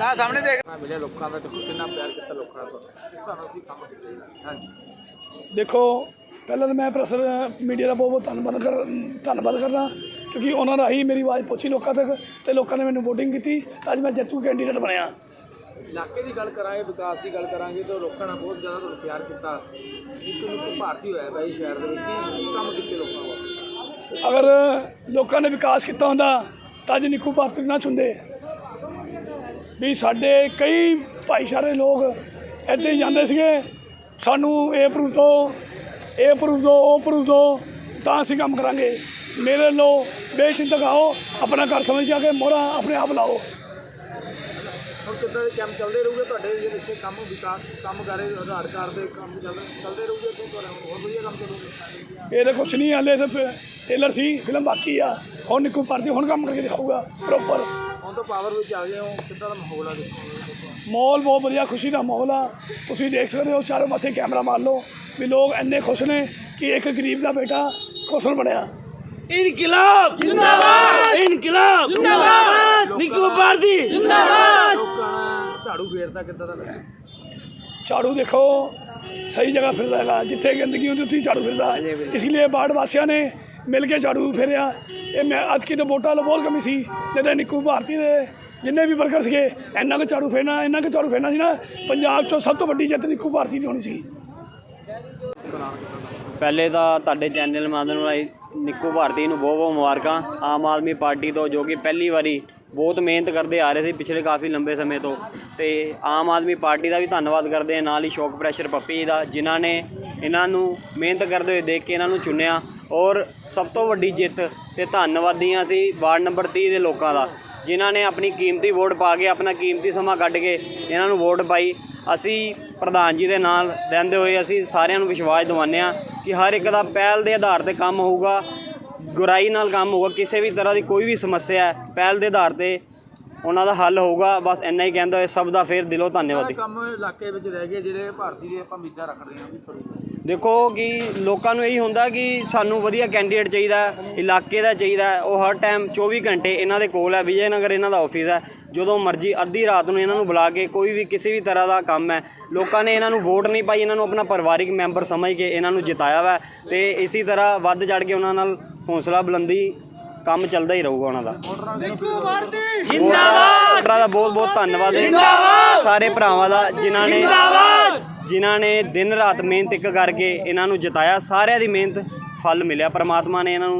ਆ ਸਾਹਮਣੇ ਦੇਖ। ਮਿਲਿਆ ਲੋਕਾਂ ਦਾ ਦੇਖੋ ਕਿੰਨਾ ਪਿਆਰ ਕੀਤਾ ਲੋਕਾਂ ਦਾ। ਤਰ੍ਹਾਂ ਅਸੀਂ ਕੰਮ ਕੀਤੇ ਹਾਂਜੀ। ਦੇਖੋ ਪਹਿਲਾਂ ਤਾਂ ਮੈਂ ਪ੍ਰੈਸ ਮੀਡੀਆ ਦਾ ਬਹੁਤ ਬਹੁਤ ਧੰਨਵਾਦ ਕਰ ਧੰਨਵਾਦ ਕਰਦਾ ਕਿਉਂਕਿ ਉਹਨਾਂ ਰਾਹੀਂ ਮੇਰੀ ਆਵਾਜ਼ ਪਹੁੰਚੀ ਲੋਕਾਂ ਤੱਕ ਤੇ ਲੋਕਾਂ ਨੇ ਮੈਨੂੰ ਵੋਟਿੰਗ ਕੀਤੀ। ਤਾਂ ਅੱਜ ਮੈਂ ਜੱਟੂ ਕੈਂਡੀਡੇਟ ਬਣਿਆ। ਇਲਾਕੇ ਦੀ ਗੱਲ ਕਰਾਂਗੇ ਵਿਕਾਸ ਦੀ ਗੱਲ ਕਰਾਂਗੇ ਤਾਂ ਲੋਕਾਂ ਨੇ ਬਹੁਤ ਜ਼ਿਆਦਾ ਤੁਹਾਨੂੰ ਪਿਆਰ ਕੀਤਾ। ਇੱਕ ਨੂੰ ਭਾਰਤੀ ਹੋਇਆ ਬਾਈ ਸ਼ਹਿਰ ਦੇ ਵਿੱਚ ਕੀ ਕੰਮ ਕੀਤੇ ਲੋਕਾਂ ਵਾਸਤੇ ਅਗਰ ਲੋਕਾਂ ਨੇ ਵਿਕਾਸ ਕੀਤਾ ਹੁੰਦਾ ਤਾਂ ਅੱਜ ਨਿੱਕੂ ਭਾਰਤੀ ਨਾ ਚੁੰਦੇ ਵੀ ਸਾਡੇ ਕਈ ਭਾਈਚਾਰੇ ਲੋਕ ਇੱਥੇ ਜਾਂਦੇ ਸੀਗੇ। ਸਾਨੂੰ ਇਹ ਪ੍ਰੂਫ ਦਿਓ ਇਹ ਪ੍ਰੂਫ ਦਿਓ ਉਹ ਪ੍ਰੂਫ ਦਿਓ ਤਾਂ ਅਸੀਂ ਕੰਮ ਕਰਾਂਗੇ। ਮੇਰੇ ਲੋ ਬੇਚਿੰਤਕ ਆਓ ਆਪਣਾ ਘਰ ਸਮਝ ਜਾ ਕੇ ਮੋਹਰਾ ਆਪਣੇ ਆਪ ਲਾਓ। ਹੁਣ ਕਿੱਦਾਂ ਦੇ ਕੰਮ ਚੱਲਦੇ ਰਹੂਗੇ? ਤੁਹਾਡੇ ਜਿਹੜੇ ਇੱਥੇ ਕੰਮ ਵਿਕਾਸ ਕੰਮ ਕਰ ਰਹੇ ਆਧਾਰ ਕਾਰਡ ਦੇ ਕੰਮ ਚੱਲਦੇ ਚੱਲਦੇ ਰਹੂਗੇ ਅੱਗੇ ਤੁਹਾਡਾ? ਹੋਰ ਵਧੀਆ ਕੰਮ ਚੱਲੂਗਾ? ਇਹ ਤਾਂ ਕੁਛ ਨਹੀਂ ਹਾਲੇ ਤਾਂ ਟੇਲਰ ਸੀ ਫਿਲਮ ਬਾਕੀ ਆ। ਹੁਣ ਨਿੱਕੂ ਭਾਰਤੀ ਹੁਣ ਕੰਮ ਕਰਕੇ ਦਿਖਾਊਗਾ ਪ੍ਰੋਪਰ ਹੁਣ ਤਾਂ ਪਾਵਰ ਵਿੱਚ ਆ ਗਏ ਹੋ ਕਿੱਦਾਂ ਦਾ ਮਾਹੌਲ ਆ ਦੇਖੋ। ਮਾਹੌਲ ਬਹੁਤ ਵਧੀਆ ਖੁਸ਼ੀ ਦਾ ਮਾਹੌਲ ਆ। ਤੁਸੀਂ ਦੇਖ ਸਕਦੇ ਹੋ ਚਾਰੋਂ ਪਾਸੇ ਕੈਮਰਾ ਮਾਰ ਲਓ ਵੀ ਲੋਕ ਇੰਨੇ ਖੁਸ਼ ਨੇ ਕਿ ਇੱਕ ਗਰੀਬ ਦਾ ਬੇਟਾ ਕੋਸਨ ਬਣਿਆ। ਇਨਕਲਾਬ! ਜਿੰਦਾਬਾਦ! ਇਨਕਲਾਬ! ਜਿੰਦਾਬਾਦ! ਨਿੱਕੂ ਭਾਰਤੀ ਜਿੰਦਾਬਾਦ! ਝਾੜੂ ਫੇਰਦਾ ਕਿੱਦਾਂ ਦਾ ਲੱਗਾ ਝਾੜੂ ਦੇਖੋ ਸਹੀ ਜਗ੍ਹਾ ਫਿਰਦਾ ਹੈਗਾ ਜਿੱਥੇ ਗੰਦਗੀ ਹੁੰਦੀ ਉੱਥੇ ਝਾੜੂ ਫਿਰਦਾ। ਇਸ ਲਈ ਬਾੜ ਵਾਸੀਆਂ ਨੇ ਮਿਲ ਕੇ ਝਾੜੂ ਫੇਰਿਆ। ਇਹ ਮੈਂ ਅੱਜ ਕੀ ਤਾਂ ਵੋਟਾਂ ਦੀ ਬਹੁਤ ਕਮੀ ਸੀ। ਜਦੋਂ ਨਿੱਕੂ ਭਾਰਤੀ ਦੇ ਜਿੰਨੇ ਵੀ ਵਰਕਰ ਸੀਗੇ, ਇੰਨਾ ਕੁ ਝਾੜੂ ਫੇਰਨਾ, ਇੰਨਾ ਕੁ ਝਾੜੂ ਫੇਰਨਾ ਸੀ ਨਾ, ਪੰਜਾਬ 'ਚੋਂ ਸਭ ਤੋਂ ਵੱਡੀ ਜਿੱਤ ਨਿੱਕੂ ਭਾਰਤੀ ਦੀ ਹੋਣੀ ਸੀ। ਪਹਿਲੇ ਤਾਂ ਤੁਹਾਡੇ ਚੈਨਲ ਮਾਧਨ ਰਾਈ ਨਿੱਕੂ ਭਾਰਤੀ ਨੂੰ ਬਹੁਤ ਬਹੁਤ ਮੁਬਾਰਕਾਂ। ਆਮ ਆਦਮੀ ਪਾਰਟੀ ਤੋਂ ਜੋ ਕਿ ਪਹਿਲੀ ਵਾਰੀ ਬਹੁਤ ਮਿਹਨਤ ਕਰਦੇ ਆ ਰਹੇ ਸੀ ਪਿਛਲੇ ਕਾਫੀ ਲੰਬੇ ਸਮੇਂ ਤੋਂ। ਤੇ ਆਮ ਆਦਮੀ ਪਾਰਟੀ ਦਾ ਵੀ ਧੰਨਵਾਦ ਕਰਦੇ ਆ, ਨਾਲ ਹੀ ਸ਼ੌਕ ਪ੍ਰੈਸ਼ਰ ਪੱਪੀ ਜੀ ਦਾ, ਜਿਨ੍ਹਾਂ ਨੇ ਇਹਨਾਂ ਨੂੰ ਮਿਹਨਤ ਕਰਦੇ ਹੋਏ ਦੇਖ ਕੇ ਇਹਨਾਂ ਨੂੰ ਚੁਣਿਆ। ਔਰ ਸਭ ਤੋਂ ਵੱਡੀ ਜਿੱਤ ਤੇ ਧੰਨਵਾਦੀਆਂ ਸੀ ਵਾਰਡ ਨੰਬਰ 30 ਦੇ ਲੋਕਾਂ ਦਾ, ਜਿਨ੍ਹਾਂ ਨੇ ਆਪਣੀ ਕੀਮਤੀ ਵੋਟ ਪਾ ਕੇ ਆਪਣਾ ਕੀਮਤੀ ਸਮਾਂ ਕੱਢ ਕੇ ਇਹਨਾਂ ਨੂੰ ਵੋਟ ਪਾਈ। ਅਸੀਂ ਪ੍ਰਧਾਨ ਜੀ ਦੇ ਨਾਲ ਰਹਿੰਦੇ ਹੋਏ ਅਸੀਂ ਸਾਰਿਆਂ ਨੂੰ ਵਿਸ਼ਵਾਸ ਦਿਵਾਉਂਦੇ ਹਾਂ ਕਿ ਹਰ ਇੱਕ ਦਾ ਪਹਿਲ ਦੇ ਆਧਾਰ ਤੇ ਕੰਮ ਹੋਊਗਾ ਗੁਰਾਈ ਨਾਲ ਕੰਮ ਹੋਊਗਾ, ਕਿਸੇ ਵੀ ਤਰ੍ਹਾਂ ਦੀ ਕੋਈ ਵੀ ਸਮੱਸਿਆ ਹੈ, ਪਹਿਲ ਦੇ ਆਧਾਰ ਤੇ ਉਹਨਾਂ ਦਾ ਹੱਲ ਹੋਊਗਾ। ਬਸ ਇੰਨਾ ਹੀ ਕਹਿੰਦਾ ਹੋਏ ਸਭ ਦਾ ਫੇਰ ਦਿਲੋਂ ਧੰਨਵਾਦੀ। ਕੰਮ ਇਲਾਕੇ ਵਿੱਚ ਰਹਿ ਗਏ ਜਿਹੜੇ ਭਾਰਤੀ ਦੇ ਆਪਾਂ ਉਮੀਦਾਂ ਰੱਖ ਰਹੇ ਹਾਂ ਵੀ ਕਰੂਗੇ ਦੇਖੋ ਕਿ ਲੋਕਾਂ ਨੂੰ ਇਹੀ ਹੁੰਦਾ ਕਿ ਸਾਨੂੰ ਵਧੀਆ ਕੈਂਡੀਡੇਟ ਚਾਹੀਦਾ ਇਲਾਕੇ ਦਾ ਚਾਹੀਦਾ। ਉਹ ਹਰ ਟਾਈਮ 24 ਘੰਟੇ ਇਹਨਾਂ ਦੇ ਕੋਲ ਹੈ ਵਿਜੇ ਨਗਰ ਇਹਨਾਂ ਦਾ ਆਫਿਸ ਹੈ। ਜਦੋਂ ਮਰਜ਼ੀ ਅੱਧੀ ਰਾਤ ਨੂੰ ਇਹਨਾਂ ਨੂੰ ਬੁਲਾ ਕੇ ਕੋਈ ਵੀ ਕਿਸੇ ਵੀ ਤਰ੍ਹਾਂ ਦਾ ਕੰਮ ਹੈ ਲੋਕਾਂ ਨੇ ਇਹਨਾਂ ਨੂੰ ਵੋਟ ਨਹੀਂ ਪਾਈ ਇਹਨਾਂ ਨੂੰ ਆਪਣਾ ਪਰਿਵਾਰਿਕ ਮੈਂਬਰ ਸਮਝ ਕੇ ਇਹਨਾਂ ਨੂੰ ਜਿਤਾਇਆ ਵਾ ਤੇ ਇਸੇ ਤਰ੍ਹਾਂ ਵੱਧ ਚੜ ਕੇ ਉਹਨਾਂ ਨਾਲ ਹੌਸਲਾ ਬੁਲੰਦੀ ਕੰਮ ਚੱਲਦਾ ਹੀ ਰਹੂਗਾ ਉਹਨਾਂ ਦਾ। ਜਿੰਦਾਬਾਦ ਦਾ ਬਹੁਤ ਬਹੁਤ ਧੰਨਵਾਦ ਹੈ। ਸਾਰੇ ਭਰਾਵਾਂ ਦਾ ਜਿਨ੍ਹਾਂ ਨੇ ਜਿਨ੍ਹਾਂ ਨੇ ਦਿਨ ਰਾਤ ਮਿਹਨਤ ਇੱਕ ਕਰਕੇ ਇਹਨਾਂ ਨੂੰ ਜਿਤਾਇਆ, ਸਾਰਿਆਂ ਦੀ ਮਿਹਨਤ ਫਲ ਮਿਲਿਆ, ਪਰਮਾਤਮਾ ਨੇ ਇਹਨਾਂ ਨੂੰ